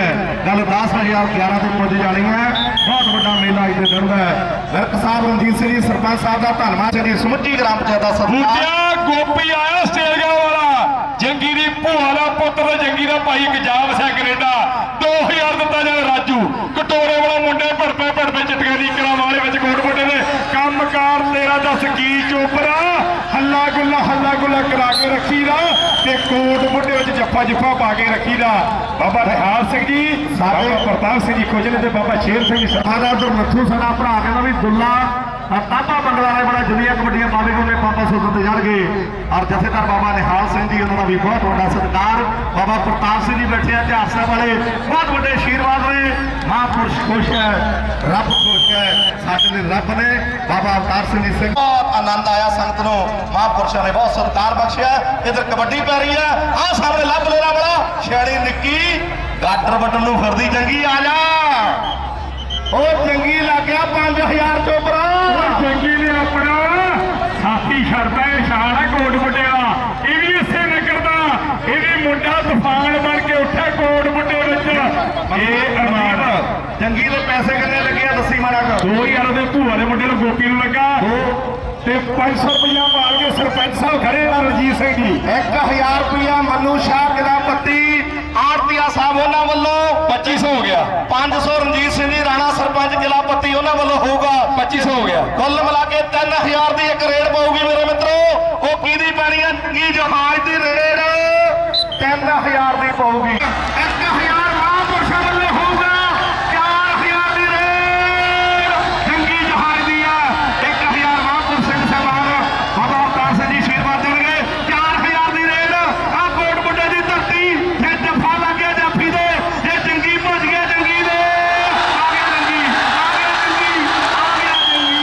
ਹੈ ਗੱਲ 10000 11 ਤੇ ਪੁੱਜ ਜਾਣੀ ਹੈ ਬਹੁਤ ਵੱਡਾ ਮੇਲਾ ਇੱਥੇ ਚੜਦਾ ਹੈ। ਵਿਰਕ ਸਾਹਿਬ ਰਣਜੀਤ ਸਿੰਘ ਜੀ, ਸਰਪੰਚ ਸਾਹਿਬ ਦਾ ਧੰਨਵਾਦ। ਜੀ ਸਮੁੱਚੀ ਗ੍ਰਾਮ ਪੰਚਾਇਤ ਦਾ ਬੂਟਿਆ ਗੋਪੀ ਆਇਆ ਆਸਟ੍ਰੇਲੀਆ ਵਾਲਾ। ਜੰਗੀ ਦੀ ਭੂਆ ਦਾ ਪੁੱਤ ਤੇ ਜੰਗੀ ਦਾ ਭਾਈ ਗਜਾਬ ਸਿੰਘ ਕੈਨੇਡਾ। 2000 ਦਿੱਤਾ ਜਾਣਾ ਰਾਜੂ। ਕਟੋਰੇ ਵਾਲਾ ਮੁੰਡੇ ਭੜਪੇ ਭੜਪੇ ਚਟਕਾਂ ਦੀ ਕਰਾਂ ਵਾਲੇ ਵਿੱਚ ਕੋਟ ਮੋਟੇ ਦੇ ਕੰਮਕਾਰ ਤੇਰਾ ਦੱਸ ਕੀ ਚੋਪਰਾ ਹੱਲਾ ਗੁੱਲਾ ਹੱਲਾ ਗੁੱਲਾ ਕਰਾ ਕੇ ਰੱਖੀਦਾ ਤੇ ਕੋਟ ਮੋਟੇ ਵਿੱਚ ਜੱਫਾ ਜੱਫਾ ਪਾ ਕੇ ਰੱਖੀਦਾ। ਬਾਬਾ ਨਿਹਾਲ ਸਿੰਘ ਜੀ, ਬਾਬਾ ਪ੍ਰਤਾਪ ਸਿੰਘ ਜੀ ਖੋਜਲੇ ਤੇ ਬਾਬਾ ਸ਼ੇਰ ਸਿੰਘ ਜੀ ਸਾਡਾ ਉਧਰ ਨੱਥੂ ਸਾਡਾ ਭਰਾ ਕਹਿੰਦਾ ਵੀ ਦੁੱਲਾ, ਆਹ ਬੰਗਲਾ ਵਾਲੇ ਬੜਾ ਜੁਨੀਆਂ ਕਬੱਡੀਆਂ ਪਾਵੇ ਉਹਨੇ ਪਾਪਾ ਸੁਲਤਾਨ ਤੇ ਜਾਣਗੇ ਔਰ ਜਥੇਦਾਰ ਬਾਬਾ ਨਿਹਾਲ ਸਿੰਘ ਜੀ, ਉਹਨਾਂ ਦਾ ਵੀ ਬਹੁਤ ਵੱਡਾ ਸਤਿਕਾਰ। ਬਾਬਾ ਪ੍ਰਤਾਪ ਸਿੰਘ ਜੀ ਬੈਠੇ ਆ ਇਤਿਹਾਸ ਵਾਲੇ, ਬਹੁਤ ਵੱਡੇ ਆਸ਼ੀਰਵਾਦ ਨੇ। ਮਹਾਂਪੁਰਸ਼ ਖੁਸ਼ ਹੈ, ਰੱਬ ਖੁਸ਼ ਹੈ। ਸਾਡੇ ਲਈ ਰੱਬ ਨੇ ਬਾਬਾ ਅਵਤਾਰ ਸਿੰਘ ਜੀ ਸਿੰਘ ਬਹੁਤ ਆਨੰਦ ਆਇਆ ਸੰਗਤ ਨੂੰ। ਮਹਾਂਪੁਰਸ਼ਾਂ ਨੇ ਬਹੁਤ ਸਤਿਕਾਰ ਬਖਸ਼ਿਆ। ਇਧਰ ਕਬੱਡੀ ਪੈ ਰਹੀ ਹੈ। ਆਹ ਸਾਹਮਣੇ ਲੱਭ ਲੈਣਾ ਬੜਾ ਛੇੜੀ ਨਿੱਕੀ ਗਾਡਰ ਵੱਟਣ ਨੂੰ ਫਿਰਦੀ ਜੰਗੀ ਆ ਜਾ। ਉਹ ਚੰਗੀ ਲੱਗਿਆ 5000 ਚੋਪਰਾ ਜੰਗੀ ਨੇ ਆਪਣਾ ਸਾਥੀ ਸ਼ਾਨ ਹੈ ਕੋਟ ਮੁੰਡਿਆ ਇਹ ਵੀ ਇਸੇ ਨਗਰ ਦਾ ਇਹ ਵੀ ਮੁੰਡਾ ਤੂਫਾਨ ਬਣ ਕੇ ਉੱਠਿਆ ਕੋਟ ਮੁੰਡੇ ਵਿੱਚ। ਇਹ ਅਰਮਾਨ ਚੰਗੀ ਦੇ ਪੈਸੇ ਕਿੰਨੇ ਲੱਗੇ ਆ ਦੱਸੀ ਮਾੜਾ ਕਰ। 2000 ਦੇ ਭੂਆ ਦੇ ਮੁੰਡੇ ਨੂੰ ਗੋਪੀ ਨੂੰ ਲੱਗਾ। ਤੇ 500 ਰੁਪਇਆ ਮਾਰ ਕੇ ਸਰਪੰਚ ਸਾਹਿਬ ਖੜੇ ਆ ਰਣਜੀਤ ਸਿੰਘ ਜੀ। 1000 ਰੁਪਇਆ ਮੰਨੂ ਸ਼ਾਹ ਕਿਲਾ ਪੱਤੀ। ਆਰਤੀਆ ਸਾਹਿਬ ਉਹਨਾਂ ਵੱਲੋਂ 2500 ਹੋ ਗਿਆ। 500 ਰਣਜੀਤ ਸਿੰਘ ਜੀ ਰਾਣਾ ਸਰਪੰਚ ਕਿਲਾ ਪੱਤੀ ਉਹਨਾਂ ਵੱਲੋਂ ਹੋਊਗਾ 2500 ਹੋ ਗਿਆ। ਕੁੱਲ ਮਿਲਾ ਕੇ 3000 ਦੀ ਇੱਕ ਰੇਡ ਪਊਗੀ ਮੇਰੇ ਮਿੱਤਰੋ। ਉਹ ਕਿਹਦੀ ਪੈਣੀ ਹੈ ਕੀ ਜਹਾਜ਼ ਦੀ ਰੇਡ 3000 ਦੀ ਪਊਗੀ 1000 ਮਹਾਂਪੁਰਸ਼ਾਂ ਵੱਲੋਂ ਹੋਊਗਾ 4000 ਦੀ ਰੇਡ ਜੰਗੀ ਜਹਾਜ਼ ਦੀ ਆ 1000 ਮਹਾਂਪੁਰਸ਼ ਸਿੰਘ ਸਾਹਿਬਾਨ ਬਾਬਾ ਅਵਤਾਰ ਸਿੰਘ ਜੀ ਆਸ਼ੀਰਵਾਦ ਦੇਣਗੇ 4000 ਦੀ ਰੇਡ ਆ ਕੋਟ ਮੁੰਡੇ ਦੀ ਧਰਤੀ ਜੇ ਜੱਫਾ ਲੱਗ ਗਿਆ ਜਾਫੀ ਦੇ ਜੇ ਜੰਗੀ ਭੱਜ ਗਿਆ ਜੰਗੀ ਦੇ ਆ ਗਿਆ ਜੰਗੀ ਆ ਗਿਆ ਜੰਗੀ ਆ ਗਿਆ ਜੰਗੀ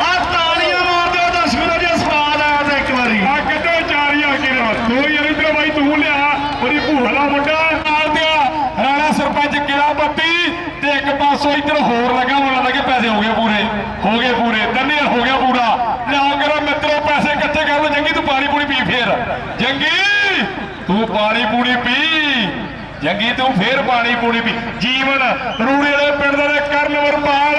ਆ ਤਾਲੀਆਂ ਮਾਰ ਦਿਓ ਦਰਸ਼ਕੋ ਜੇ ਸਵਾਦ ਆਇਆ ਤਾਂ ਇੱਕ ਵਾਰੀ ਆ ਕਿਤੇ 4000 ਕੇ ਨਾਲ ਦੋ ਯਾਰ ਇਧਰ ਬਾਈ ਤੂੰ ਲਿਆ ਉਹਦੀ ਭੂਆ ਦਾ ਮੁੰਡਾ ਨਾਲ ਦਿਆ ਰਾਣਾ ਸਰਪੰਚ ਕਿਲਾ ਬੱਤੀ ਤੇ ਇੱਕ ਪਾਸੋਂ ਇਧਰ ਹੋਰ ਲੱਗਾ ਮੈਨੂੰ ਲੱਗਦਾ ਕਿ ਪੈਸੇ ਹੋ ਗਏ ਪੂਰੇ ਹੋ ਗਏ ਪੂਰੇ ਤਿੰਨ ਹਜ਼ਾਰ ਹੋ ਗਿਆ ਪੂਰਾ ਲਿਆਓ ਕਰੋ ਮਿੱਤਰੋ ਪੈਸੇ ਇਕੱਠੇ ਕਰ ਲਓ ਜੰਗੀ ਤੂੰ ਪਾਣੀ ਪੂਣੀ ਪੀ ਫੇਰ ਜੰਗੀ ਤੂੰ ਪਾਣੀ ਪੂਣੀ ਪੀ ਜੰਗੀ ਤੂੰ ਫੇਰ ਪਾਣੀ ਪੂਣੀ ਪੀ। ਜੀਵਨ ਰੂੜੇ ਵਾਲੇ ਪਿੰਡ ਦੇ ਕਰਨ ਵਰਪਾਲ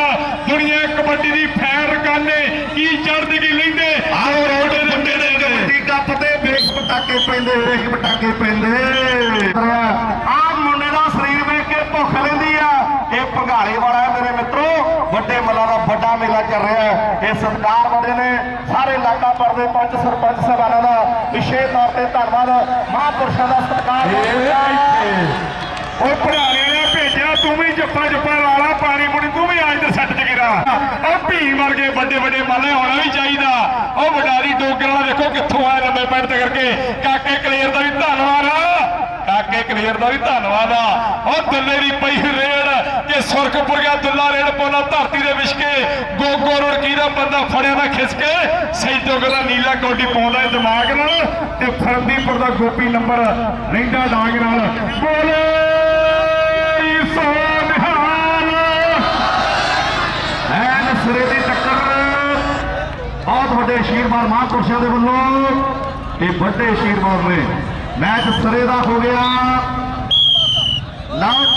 ਦੁਨੀਆ ਕਬੱਡੀ ਦੀ ਫੈਨ ਰਕਾਨੇ। ਕੀ ਚੜ੍ਹਦੀ ਕੀ ਲੈਂਦੇ ਆਓ ਰੋਡ ਦੇ ਮੁੰਡੇ ਦੇ ਕਬੱਡੀ ਕੱਪ ਤੇ ਵੇਖ ਪਟਾਕੇ ਪੈਂਦੇ ਵੇਖ ਪਟਾਕੇ ਪੈਂਦੇ ਆ ਮੁੰਡੇ ਦਾ ਸਰੀਰ ਵੇਖ ਕੇ ਭੁੱਖ ਲੈਂਦੀ ਆ ਇਹ ਭੰਗਾਲੇ ਵਾਲਾ ਹੈ ਮੇਰੇ ਮਿੱਤਰੋ ਵੱਡੇ ਮੱਲਾਂ ਦਾ ਚੱਲ ਰਿਹਾ ਹੈ। ਇਹ ਸਰਕਾਰ ਵਾਲੇ ਨੇ ਸਾਰੇ ਇਲਾਕਾ ਪਰਦੇ ਪੰਚ ਸਰਪੰਚ ਸਾਹਿਬਾਨਾਂ ਦਾ ਵਿਸ਼ੇਸ਼ ਤੌਰ ਤੇ ਧੰਨਵਾਦ। ਮਹਾਂਪੁਰਸ਼ਾਂ ਦਾ ਸਤਿਕਾਰ ਉਹ ਭਰਾਰੇ ਨੇ ਭੇਜਿਆ ਤੂੰ ਵੀ ਜੱਪਾ ਜੱਪਾ ਲਾਲਾ ਪਾਣੀ ਪੁਣੀ ਤੂੰ ਵੀ ਅੱਜ ਤੇ ਸੱਟ ਚ ਗਿਰਾ। ਉਹ ਭੀ ਵਰਗੇ ਵੱਡੇ ਵੱਡੇ ਮਾਲੇ ਹੋਣਾ ਵੀ ਚਾਹੀਦਾ। ਉਹ ਵਡਾਰੀ ਡੋਗਰ ਵਾਲਾ ਦੇਖੋ ਕਿੱਥੋਂ ਆਇਆ ਲੰਬੇ ਪੈਰ ਤੇ ਕਰਕੇ। ਕਾਕੇ ਕਲੇਰ ਦਾ ਵੀ ਧੰਨਵਾਦ। ਕਾਕੇ ਕਲੇਰ ਦਾ ਵੀ ਧੰਨਵਾਦ। ਆ ਉਹ ਦੁੱਲੇ ਦੀ ਪਈ ਰੇਡ ਕਿ ਸੁਰਖਪੁਰ ਗਿਆ ਦੁੱਲਾ ਰੇਡ ਪੋਲਾ ਧਰਤੀ ਦੇ ਵਿਸ਼ਕੇ ਗੋਗੋ ਰੁੜਕੀ ਦਾ ਬੰਦਾ ਫੜਿਆ ਨਾ ਖਿੱਚ ਕੇ ਦਾ ਨੀਲਾ ਕੋਟੀ ਪਾਉਂਦਾ ਦਿਮਾਗ ਨਾਲ ਤੇ ਫਰੰਦੀਪੁਰ ਦਾ ਗੋਪੀ ਨੰਬਰ ਰਹਿੰਦਾ ਡਾਂਗ ਨਾਲ ਬੋਲੇ ਸੋ ਐਨ ਸਿਰੇ ਦੀ ਟੱਕਰ। ਬਹੁਤ ਵੱਡੇ ਆਸ਼ੀਰਵਾਦ ਮਹਾਂਪੁਰਸ਼ਾਂ ਦੇ ਵੱਲੋਂ ਇਹ ਵੱਡੇ ਆਸ਼ੀਰਵਾਦ ਨੇ। ਮੈਚ ਸਿਰੇ ਦਾ ਹੋ ਗਿਆ। ਲਓ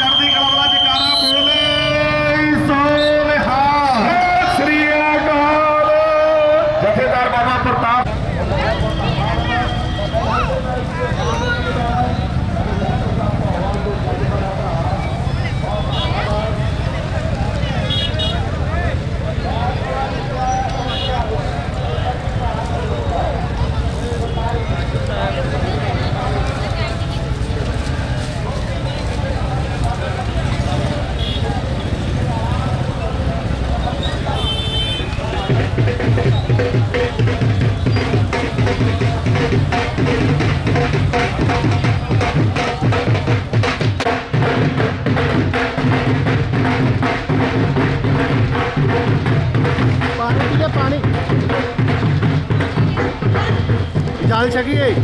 ਜਲ ਛਕੀਏ।